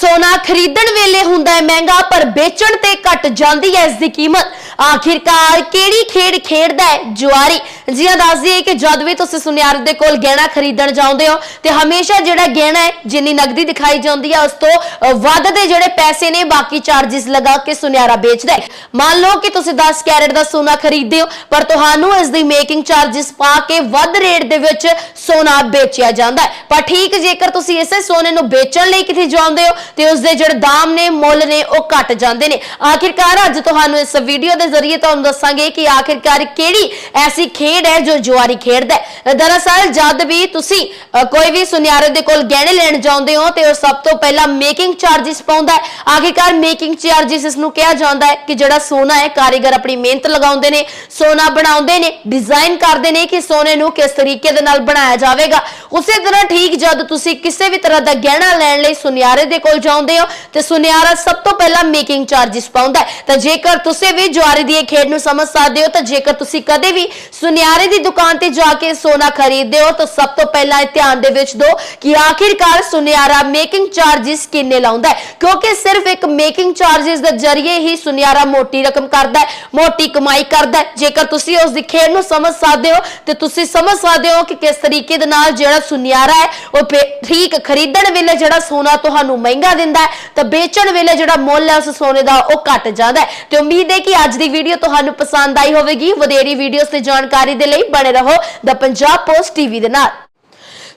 ਸੋਨਾ ਖਰੀਦਣ ਵੇਲੇ ਹੁੰਦਾ ਹੈ ਮਹਿੰਗਾ, ਪਰ ਵੇਚਣ ਤੇ ਘਟ ਜਾਂਦੀ ਹੈ ਇਸ ਦੀ ਕੀਮਤ। ਆਖਿਰਕਾਰ ਕਿਹੜੀ ਖੇਡ ਖੇਡਦਾ ਹੈ? ਜੁਆਰੀ। ਜਿਹਾ ਦੱਸਦੀ ਹੈ ਕਿ ਜਦ ਵੀ ਤੁਸੀਂ ਸੁਨਿਆਰ ਦੇ ਕੋਲ ਗਹਿਣਾ ਖਰੀਦਣ ਜਾਉਂਦੇ ਹੋ, ਤੇ ਹਮੇਸ਼ਾ ਜਿਹੜਾ ਗਹਿਣਾ ਹੈ, ਜਿੰਨੀ ਨਗਦੀ ਦਿਖਾਈ ਜਾਂਦੀ ਹੈ, ਉਸ ਤੋਂ ਵੱਧ ਦੇ ਜਿਹੜੇ ਪੈਸੇ ਨੇ, ਬਾਕੀ ਚਾਰजेस ਲਗਾ ਕੇ ਸੁਨਿਆਰਾ ਵੇਚਦਾ ਹੈ। ਮੰਨ ਲਓ ਕਿ ਤੁਸੀਂ 10 ਕੈਰਟ ਦਾ ਸੋਨਾ ਖਰੀਦਦੇ ਹੋ, ਪਰ ਤੁਹਾਨੂੰ ਇਸ ਦੀ ਮੇਕਿੰਗ ਚਾਰजेस ਪਾ ਕੇ ਵੱਧ ਰੇਟ ਦੇ ਵਿੱਚ ਸੋਨਾ ਵੇਚਿਆ ਜਾਂਦਾ ਹੈ। ਪਰ ਠੀਕ ਜੇਕਰ ਤੁਸੀਂ ਇਸੇ ਸੋਨੇ ਨੂੰ ਵੇਚਣ ਲਈ ਕਿਤੇ ਜਾਂਦੇ ਹੋ, ਤੇ ਉਸ ਦੇ ਜਿਹੜੇ ਦਾਮ ਨੇ, ਮੁੱਲ ਨੇ, ਉਹ ਘਟ ਜਾਂਦੇ ਨੇ। ਆਖਿਰਕਾਰ ਅੱਜ ਤੁਹਾਨੂੰ ਇਸ ਵੀਡੀਓ ਦੇ ਜ਼ਰੀਏ ਤੁਹਾਨੂੰ ਦੱਸਾਂਗੇ ਕਿ ਆਖਿਰਕਾਰ ਕਿਹੜੀ ਐਸੀ ਖੇਡ ਹੈ ਜੋ ਜੁਆਰੀ ਖੇਡਦਾ ਹੈ। ਦਰਅਸਲ, ਜਦ ਵੀ ਤੁਸੀਂ ਕੋਈ ਵੀ ਸੁਨਿਆਰੇ ਦੇ ਕੋਲ ਗਹਿਣੇ ਲੈਣ ਜਾਂਦੇ ਹੋ, ਤੇ ਉਹ ਸਭ ਤੋਂ ਪਹਿਲਾਂ ਮੇਕਿੰਗ ਚਾਰजेस ਪਾਉਂਦਾ ਹੈ। ਆਖਿਰਕਾਰ ਮੇਕਿੰਗ ਚਾਰजेस ਇਸ ਨੂੰ ਕਿਹਾ ਜਾਂਦਾ ਹੈ ਕਿ ਜਿਹੜਾ ਸੋਨਾ ਹੈ, ਕਾਰੀਗਰ ਆਪਣੀ ਮਿਹਨਤ ਲਗਾਉਂਦੇ ਨੇ, ਸੋਨਾ ਬਣਾਉਂਦੇ ਨੇ ਡਿਜ਼ਾਈਨ ਕਰਦੇ ਨੇ ਕਿ ਸੋਨੇ ਨੂੰ ਕਿਸ ਤਰੀਕੇ ਦੇ ਨਾਲ ਬਣਾਇਆ ਜਾਵੇਗਾ। ਉਸੇ ਤਰ੍ਹਾਂ ਠੀਕ ਜਦ ਤੁਸੀਂ ਕਿਸੇ ਵੀ ਤਰ੍ਹਾਂ ਦਾ ਗਹਿਣਾ ਲੈਣ ਲਈ ਸੁਨਿਆਰੇ ਦੇ ਕੋਲ ਜਾਂਦੇ ਹੋ, ਤੇ ਸੁਨਿਆਰਾ ਸਭ ਤੋਂ ਪਹਿਲਾਂ ਮੇਕਿੰਗ ਚਾਰजेस ਪਾਉਂਦਾ ਹੈ। ਤਾਂ ਜੇਕਰ ਤੁਸੀਂ ਵੀ ਜੁਆਰੀ ਦੀ ਖੇਡ ਨੂੰ ਸਮਝ ਸਕਦੇ ਹੋ, ਤਾਂ ਜੇਕਰ ਤੁਸੀਂ ਕਦੇ ਵੀ ਸੁਨਿਆਰੇ ਦੀ ਦੁਕਾਨ ਤੇ ਜਾ ਕੇ ਸੋਨਾ ਖਰੀਦਦੇ ਹੋ, ਤਾਂ ਸਭ ਤੋਂ ਪਹਿਲਾਂ ਇਹ ਧਿਆਨ ਦੇ ਵਿੱਚ ਦਿਓ ਕਿ ਆਖਿਰਕਾਰ ਸੁਨਿਆਰਾ ਮੇਕਿੰਗ ਚਾਰजेस ਕਿੰਨੇ ਲਾਉਂਦਾ ਹੈ। ਕਿਉਂਕਿ ਸਿਰਫ ਇੱਕ ਮੇਕਿੰਗ ਚਾਰजेस ਦੇ ਜ਼ਰੀਏ ਹੀ ਸੁਨਿਆਰਾ ਮੋਟੀ ਰਕਮ ਕਰਦਾ ਹੈ, ਮੋਟੀ ਕਮਾਈ ਕਰਦਾ ਹੈ। ਜੇਕਰ ਤੁਸੀਂ ਉਸ ਦੀ ਖੇਡ ਨੂੰ ਸਮਝ ਸਕਦੇ ਹੋ, ਤੇ ਤੁਸੀਂ ਸਮਝ ਸਕਦੇ ਹੋ ਕਿ ਕਿਸ ਤਰੀਕੇ ਦੇ ਨਾਲ ਜਿਹੜਾ ਸੁਨਿਆਰਾ ਹੈ, ਉਹ ਠੀਕ ਖਰੀਦਣ ਵੇਲੇ ਜਿਹੜਾ ਸੋਨਾ ਤੁਹਾਨੂੰ ਮਹਿੰਗਾ ਦਿੰਦਾ ਹੈ, ਤਾਂ ਵੇਚਣ ਵੇਲੇ ਜਿਹੜਾ ਮੁੱਲ ਹੈ ਉਸ ਸੋਨੇ ਦਾ ਉਹ ਘਟ ਜਾਂਦਾ ਹੈ। ਤੇ ਉਮੀਦ ਹੈ ਕਿ ਅੱਜ ਦੀ ਵੀਡੀਓ ਤੁਹਾਨੂੰ ਪਸੰਦ ਆਈ ਹੋਵੇਗੀ। ਵਧੇਰੀ ਵੀਡੀਓਜ਼ ਤੇ ਜਾਣਕਾਰੀ ਦੇ ਲਈ ਬਣੇ ਰਹੋ ਦ ਪੰਜਾਬ ਪੋਸਟ ਟੀਵੀ ਦੇ ਨਾਲ।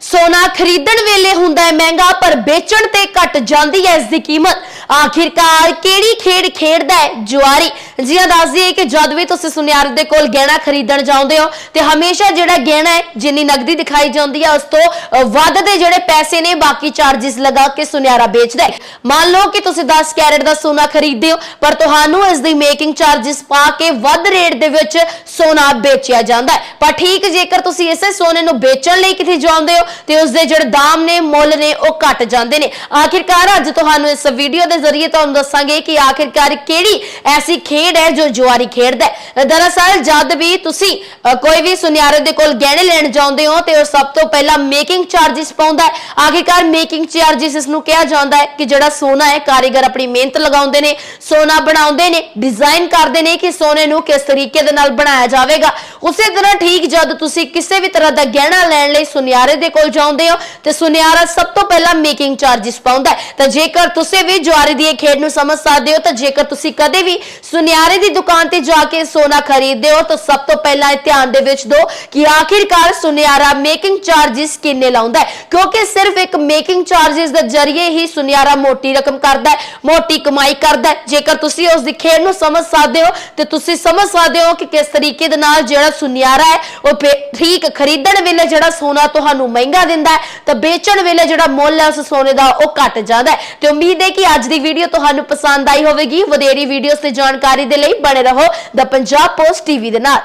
ਸੋਨਾ ਖਰੀਦਣ ਵੇਲੇ ਹੁੰਦਾ ਹੈ ਮਹਿੰਗਾ, ਪਰ ਵੇਚਣ ਤੇ ਘਟ ਜਾਂਦੀ ਹੈ ਇਸ ਦੀ ਕੀਮਤ। ਆਖਿਰਕਾਰ ਕਿਹੜੀ ਖੇਡ ਖੇਡਦਾ ਹੈ? ਜੁਆਰੀ। ਜਿਹਾ ਦੱਸ ਦਈਏ ਕਿ ਜਦ ਵੀ ਤੁਸੀਂ ਸੁਨਿਆਰ ਦੇ ਕੋਲ ਗਹਿਣਾ ਖਰੀਦਣ ਜਾਉਂਦੇ ਹੋ, ਤੇ ਹਮੇਸ਼ਾ ਜਿਹੜਾ ਗਹਿਣਾ ਹੈ, ਜਿੰਨੀ ਨਗਦੀ ਦਿਖਾਈ ਜਾਂਦੀ ਹੈ, ਉਸ ਤੋਂ ਵੱਧ ਦੇ ਜਿਹੜੇ ਪੈਸੇ ਨੇ, ਬਾਕੀ ਚਾਰजेस ਲਗਾ ਕੇ ਸੁਨਿਆਰਾ ਵੇਚਦਾ ਹੈ। ਮੰਨ ਲਓ ਕਿ ਤੁਸੀਂ 10 ਕੈਰਟ ਦਾ ਸੋਨਾ ਖਰੀਦਦੇ ਹੋ, ਪਰ ਤੁਹਾਨੂੰ ਇਸ ਦੀ ਮੇਕਿੰਗ ਚਾਰजेस ਪਾ ਕੇ ਵੱਧ ਰੇਟ ਦੇ ਵਿੱਚ ਸੋਨਾ ਵੇਚਿਆ ਜਾਂਦਾ ਹੈ। ਪਰ ਠੀਕ ਜੇਕਰ ਤੁਸੀਂ ਇਸੇ ਸੋਨੇ ਨੂੰ ਵੇਚਣ ਲਈ ਕਿਤੇ ਜਾਂਦੇ ਹੋ, ਤੇ ਉਸ ਦੇ ਜਿਹੜੇ ਦਾਮ ਨੇ, ਮੁੱਲ ਨੇ, ਉਹ ਘਟ ਜਾਂਦੇ ਨੇ। ਆਖਿਰਕਾਰ ਅੱਜ ਤੁਹਾਨੂੰ ਇਸ ਵੀਡੀਓ ਦੇ ਜ਼ਰੀਏ ਤੁਹਾਨੂੰ ਦੱਸਾਂਗੇ ਕਿ ਆਖਿਰਕਾਰ ਕਿਹੜੀ ਐਸੀ ਖੇਡ ਹੈ ਜੋ ਜੁਆਰੀ ਖੇਡਦਾ ਹੈ। ਦਰਅਸਲ, ਜਦ ਵੀ ਤੁਸੀਂ ਕੋਈ ਵੀ ਸੁਨਿਆਰੇ ਦੇ ਕੋਲ ਗਹਿਣੇ ਲੈਣ ਜਾਂਦੇ ਹੋ, ਤੇ ਉਹ ਸਭ ਤੋਂ ਪਹਿਲਾਂ ਮੇਕਿੰਗ ਚਾਰजेस ਪਾਉਂਦਾ ਹੈ। ਆਖਿਰਕਾਰ, ਮੇਕਿੰਗ ਚਾਰजेस ਇਸ ਨੂੰ ਕਿਹਾ ਜਾਂਦਾ ਹੈ ਕਿ ਜਿਹੜਾ ਸੋਨਾ ਹੈ, ਕਾਰੀਗਰ ਆਪਣੀ ਮਿਹਨਤ ਲਗਾਉਂਦੇ ਨੇ, ਸੋਨਾ ਬਣਾਉਂਦੇ ਨੇ, ਡਿਜ਼ਾਈਨ ਕਰਦੇ ਨੇ ਕਿ ਸੋਨੇ ਨੂੰ ਕਿਸ ਤਰੀਕੇ ਦੇ ਨਾਲ ਬਣਾਇਆ ਜਾਵੇਗਾ। ਉਸੇ ਤਰ੍ਹਾਂ ਠੀਕ ਜਦ ਤੁਸੀਂ ਕਿਸੇ ਵੀ ਤਰ੍ਹਾਂ ਦਾ ਗਹਿਣਾ ਲੈਣ ਲਈ ਸੁਨਿਆਰੇ ਦੇ ਕੋਲ ਜਾਂਦੇ ਹੋ, ਤੇ ਸੁਨਿਆਰਾ ਸਭ ਤੋਂ ਪਹਿਲਾਂ ਮੇਕਿੰਗ ਚਾਰजेस ਪਾਉਂਦਾ ਹੈ। ਤਾਂ ਜੇਕਰ ਤੁਸੀਂ ਵੀ ਜੁਆਰੀ ਸੁਨਿਆਰੇ ਦੀ ਇਹ ਖੇਡ ਨੂੰ ਸਮਝ ਸਕਦੇ ਹੋ ਤਾਂ ਜੇਕਰ ਤੁਸੀਂ ਕਦੇ ਵੀ ਸੁਨਿਆਰੇ ਦੀ ਦੁਕਾਨ ਤੇ ਜਾ ਕੇ ਸੋਨਾ ਖਰੀਦਦੇ ਹੋ ਤਾਂ ਸਭ ਤੋਂ ਪਹਿਲਾਂ ਇਹ ਧਿਆਨ ਦੇ ਵਿੱਚ ਦਿਓ ਕਿ ਆਖਿਰਕਾਰ ਸੁਨਿਆਰਾ ਮੇਕਿੰਗ ਚਾਰजेस ਕਿੰਨੇ ਲਾਉਂਦਾ ਹੈ। ਕਿਉਂਕਿ ਸਿਰਫ ਇੱਕ ਮੇਕਿੰਗ ਚਾਰजेस ਦੇ ਜ਼ਰੀਏ ਹੀ ਸੁਨਿਆਰਾ ਮੋਟੀ ਰਕਮ ਕਰਦਾ ਹੈ, ਮੋਟੀ ਕਮਾਈ ਕਰਦਾ ਹੈ। ਜੇਕਰ ਤੁਸੀਂ ਉਸ ਦੀ ਖੇਡ ਨੂੰ ਸਮਝ ਸਕਦੇ ਹੋ ਤੇ ਤੁਸੀਂ ਸਮਝ ਸਕਦੇ ਹੋ ਕਿ ਕਿਸ ਤਰੀਕੇ ਦੇ ਨਾਲ ਜਿਹੜਾ ਸੁਨਿਆਰਾ ਹੈ, ਉਹ ਠੀਕ ਖਰੀਦਣ ਵੇਲੇ ਜਿਹੜਾ ਸੋਨਾ ਤੁਹਾਨੂੰ ਮਹਿੰਗਾ ਦਿੰਦਾ ਹੈ, ਤਾਂ ਵੇਚਣ ਵੇਲੇ ਜਿਹੜਾ ਮੁੱਲ ਹੈ ਉਸ ਸੋਨੇ ਦਾ ਉਹ ਘਟ ਜਾਂਦਾ ਹੈ। ਤੇ ਉਮੀਦ ਹੈ ਕਿ ਅੱਜ ਦੀ ਵੀਡੀਓ ਤੁਹਾਨੂੰ ਪਸੰਦ ਆਈ ਹੋਵੇਗੀ। ਵਧੇਰੀ ਵੀਡੀਓਜ਼ ਤੇ ਜਾਣਕਾਰੀ ਦੇ ਲਈ ਬਣੇ ਰਹੋ ਦ ਪੰਜਾਬ ਪੋਸਟ ਟੀਵੀ ਦੇ ਨਾਲ।